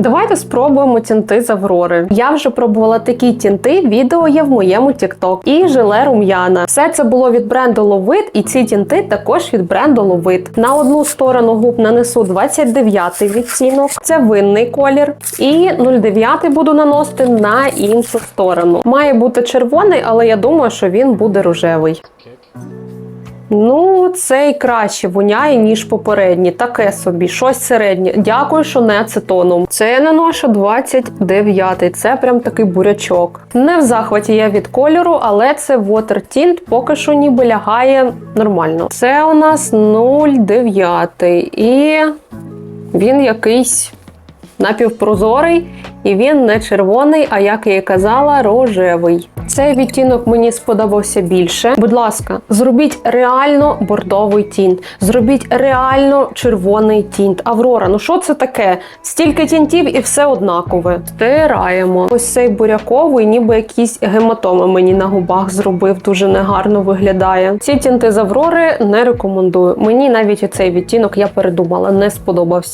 Давайте спробуємо тінти з Аврори. Я вже пробувала такі тінти. Відео є в моєму TikTok. І желе рум'яна. Все це було від бренду Ловит, і ці тінти також від бренду Ловит. На одну сторону губ нанесу 29 відтінок, це винний колір. І 09 буду наносити на іншу сторону. Має бути червоний, але я думаю, що він буде рожевий. Ну, цей краще воняє, ніж попередній. Таке собі, щось середнє. Дякую, що не ацетоном. Це я наношу 29-й. Це прям такий бурячок. Не в захваті я від кольору, але це Water Tint поки що ніби лягає нормально. Це у нас 0,9 і він якийсь напівпрозорий, і він не червоний, а як я і казала, рожевий. Цей відтінок мені сподобався більше. Будь ласка, зробіть реально бордовий тінт, зробіть реально червоний тінт. Аврора, ну що це таке? Стільки тінтів і все однакове. Стираємо. Ось цей буряковий, ніби якісь гематоми мені на губах зробив. Дуже негарно виглядає. Ці тінти з Аврори не рекомендую. Мені навіть цей відтінок я передумала, не сподобався.